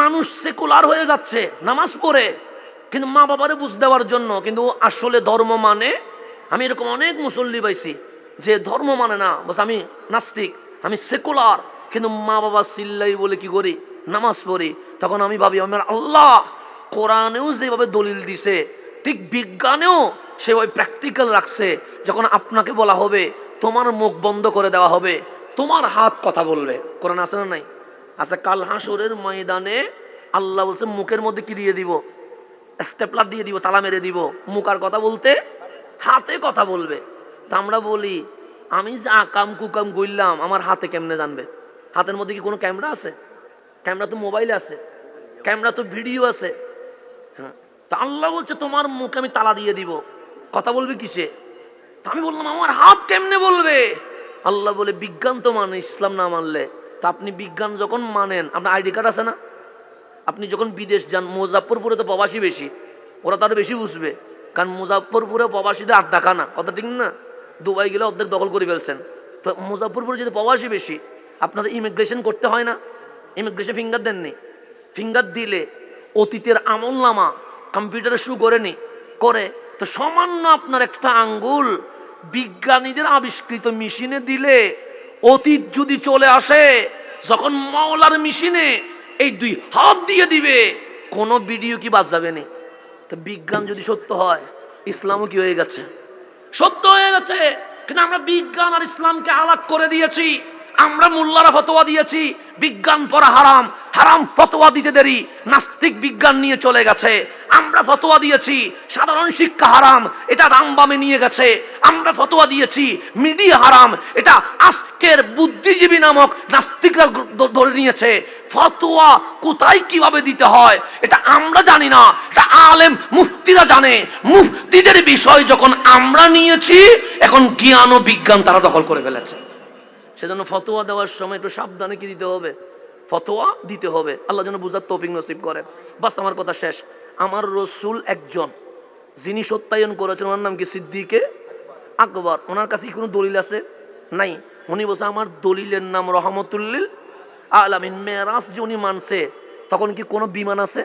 মানুষ সেকুলার হয়ে যাচ্ছে, নামাজ পড়ে, কিন্তু মা বাবারে বুঝ দেওয়ার জন্য, কিন্তু আসলে ধর্ম মানে আমি এরকম অনেক মুসল্লি পাইছি, যে ধর্ম মানে না, বস আমি নাস্তিক, আমি সেকুলার, কিন্তু মা বাবা সিল্লাই বলে কি করি, নামাজ পড়ি, তখন আমি ভাবি, আমার আল্লাহ কোরআনেও যেভাবে দলিল দিছে, ঠিক বিজ্ঞানেও সেভাবে প্র্যাকটিক্যাল রাখছে, যখন আপনাকে বলা হবে, তোমার মুখ বন্ধ করে দেওয়া হবে, তোমার হাত কথা বলবে, কোরআন আছে না নাই? আচ্ছা কাল হাসরের ময়দানে আল্লাহ বলছে, মুখের মধ্যে কি দিয়ে দিব? স্টেপলার দিয়ে দিব, তালা মেরে দিব। মুখ আর কথা বলতে, হাতে কথা বলবে। তা আমরা বলি, আমি যে আকাম কুকাম গইলাম, আমার হাতে কেমনে জানবে? হাতের মধ্যে কি কোনো ক্যামেরা আছে? ক্যামেরা তো মোবাইল আছে। ক্যামেরা তো ভিডিও আছে। হ্যাঁ তা আল্লাহ বলছে, তোমার মুখে আমি তালা দিয়ে দিব। কথা বলবে কিসে? তা আমি বললাম, আমার হাত কেমনে বলবে? আল্লাহ বলে, বিজ্ঞান তো মানে ইসলাম না মানলে। তা আপনি বিজ্ঞান যখন মানেন, আপনার আইডি কার্ড আছে না? আপনি যখন বিদেশ যান মুজাফরপুরে তো প্রবাসী বেশি, ওরা তো আরও বেশি বুঝবে। কারণ মুজাফরপুরে প্রবাসীদের আড্ডা খানা, কথা ঠিক না? দুবাই গেলে অর্ধেক দখল করে ফেলছেন। তো মুজাফরপুরে যদি প্রবাসী বেশি আপনাদের ইমিগ্রেশন করতে হয় না? ইমিগ্রেশন ফিঙ্গার দেননি। ফিঙ্গার দিলে অতীতের আমল নামা কম্পিউটারে শু করেনি করে তো সামান্য আপনার একটা আঙ্গুল বিজ্ঞানীদের আবিষ্কৃত মেশিনে দিলে অতীত যদি চলে আসে যখন মাওলার মেশিনে এই দুই হাত দিয়ে দিবে, কোনো ভিডিও কি বাজ যাবে না? তো বিজ্ঞান যদি সত্য হয়, ইসলামও কি হয়ে গেছে? সত্য হয়ে গেছে, কিন্তু আমরা বিজ্ঞান আর ইসলামকে আলাপ করে দিয়েছি। আমরা মোল্লারা ফতোয়া দিয়েছি, বিজ্ঞান পড়া হারাম হারাম ফতোয়া দিতে দেরি, নাস্তিক বিজ্ঞান নিয়ে চলে গেছে। আমরা ফতোয়া দিয়েছি, সাধারণ শিক্ষা হারাম, এটা রামবামে নিয়ে গেছে। আমরা ফতোয়া দিয়েছি, মিডিয়া হারাম, এটা আজকের বুদ্ধিজীবী নামক নাস্তিকরা ধরে নিয়েছে। ফতোয়া কোথায় কীভাবে দিতে হয়, এটা আমরা জানি না। এটা আলেম মুফতিরা জানে। মুফতিদের বিষয় যখন আমরা নিয়েছি, এখন জ্ঞান ও বিজ্ঞান তারা দখল করে ফেলেছে। সেজন্য ফতোয়া দেওয়ার সময় একটু সাবধানে কি দিতে হবে? ফতোয়া দিতে হবে। আল্লাহ যেন বুঝার তৌফিক নসিব করেন। বাস, আমার কথা শেষ। আমার রসুল একজন যিনি সত্যায়ন করেছেন, ওনার নাম কি? সিদ্দিকে আকবর। ওনার কাছে কি কোনো দলিল আছে? নাই। উনি বলছে, আমার দলিলের নাম রহমতুল্লিল আলামিন। মেরাজ যে উনি মানছে, তখন কি কোনো বিমান আছে?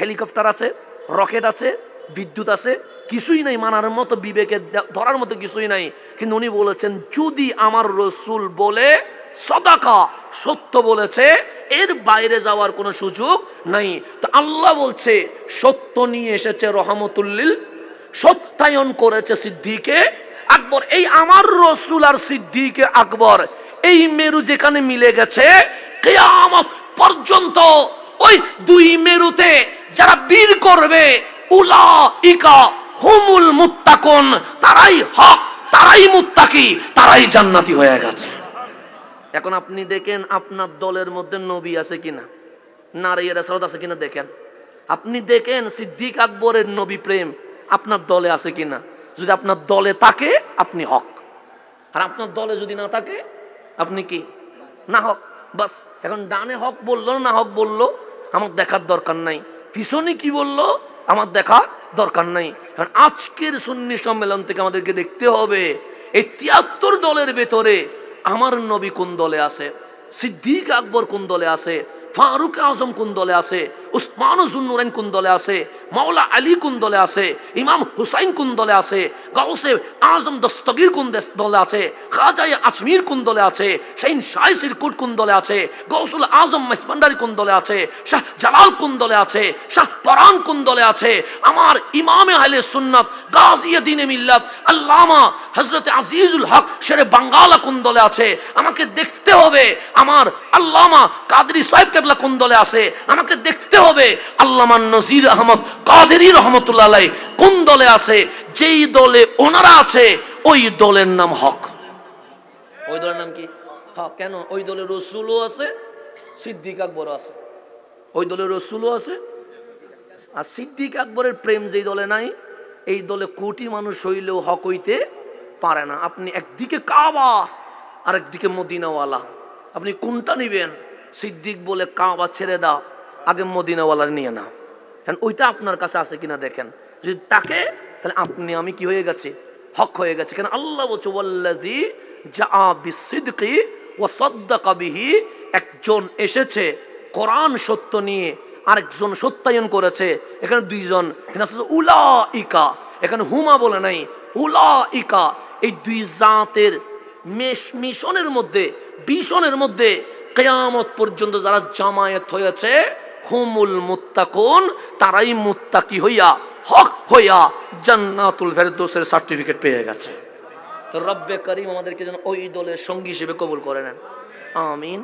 হেলিকপ্টার আছে? রকেট আছে? বিদ্যুৎ আছে? কিছুই নাই, মানার মতো বিবেকে, ধরার মতো কিছুই নাই। কিন্তু উনি বলেছেন, যদি আমার রসুল বলে, সদাকা, সত্য বলেছে, এর বাইরে যাওয়ার কোনো সুযোগ নাই। তো আল্লাহ বলছে, সত্য নিয়ে এসেছে রহমতুল্লিল, সত্যায়ন করেছে সিদ্দিকে আকবর। এই আমার রসুল আর সিদ্দিকে আকবর, এই মেরু যেখানে মিলে গেছে, কেয়ামত পর্যন্ত ওই দুই মেরুতে যারা বীর করবে উলা ইকা হুমুল মুত্তাকুন, তারাই হক, তারাই মুত্তাকি, তারাই জান্নাতি হয়ে গেছে। এখন আপনি দেখেন আপনার দলের মধ্যে নবী আছে কিনা? নারী রেসরত আছে কিনা দেখেন? আপনি দেখেন সিদ্দিক আকবরের নবী প্রেম আপনার দলে আছে কিনা? যদি আপনার দলে থাকে, আপনি হক। আর আপনার দলে যদি না থাকে, আপনি কি? না হক। বাস, এখন ডানে হক বলল না হক বলল, আমার দেখার দরকার নাই। পিছনে কি বলল? আমার দেখা দরকার নাই। কারণ আজকের সুন্নি সম্মেলন থেকে আমাদেরকে দেখতে হবে, এই তিয়াত্তর দলের ভেতরে আমার নবী কোন দলে আছে? সিদ্দিক আকবর কোন দলে আছে? ফারুক আজম কোন দলে আছে? উসমান জুন্নুরাইন কোন দলে আছে মাওলা আলী কোন দলে আছে ইমাম হুসাইন কোন দলে আছে গাউসে আজম দস্তগীর কোন দলে আছে খাজাই আজমির কোন দলে আছে শাহিন শাহ সিরকুট কোন দলে আছে গৌসুল আজম মাইসমান্ডারি কোন দলে আছে শাহ জালাল কোন দলে আছে শাহ পরান কোন দলে আছে আমার ইমামে আহলে সুন্নাত গাজিয়ে দিনে মিল্লাত আল্লামা হজরত আজিজুল হক শেরে বাঙ্গালা কোন দলে আছে আমাকে দেখতে হবে আমার আল্লামা কাদরি সাহেব কেবলা কোন দলে আছে আমাকে দেখতে হবে। আল্লামা নজির আহমদ কাদেরি রহমতুল্লাহ কোন দলে আছে? যেই দলে ওনারা আছে, ওই দলের নাম হক। ওই দলের নাম কি? হক। কেন? ওই দলে রসুলও আছে, সিদ্দিক আকবরও আছে। ওই দলে রসুলও আছে। আর সিদ্দিক আকবরের প্রেম যেই দলে নাই, এই দলে কোটি মানুষ হইলেও হক হইতে পারে না। আপনি একদিকে কাবা আর একদিকে মদিনাওয়ালা। আপনি কোনটা নিবেন? সিদ্দিক বলে কাবা ছেড়ে দাও। আগে মদিনাওয়ালা নিয়ে না কারণ ওইটা আপনার কাছে আছে কিনা দেখেন। যদি তাকে, তাহলে আপনি, আমি কি হয়ে গেছে? হক হয়ে গেছে। কেন? আল্লাহ বলছে ওয়াল্লাজি ও একজন এসেছে, কোরআন সত্য নিয়ে আরেকজন সত্যায়ন করেছে। এখানে দুইজন উলা ইকা এখানে হুমা বলে নাই উলা ইকা এই দুই জাতের মেশ, মিশনের মধ্যে, ভীষণের মধ্যে কেয়ামত পর্যন্ত যারা জামায়াত হয়েছে হুমুল মুত্তাকুন, তারাই মুত্তাকি হইয়া, হক হইয়া জান্নাতুল ফেরদৌসের সার্টিফিকেট পেয়ে গেছে। তো রব্বে করিম আমাদেরকে যেন ওই দলের সঙ্গী হিসেবে কবুল করে নেন। আমিন।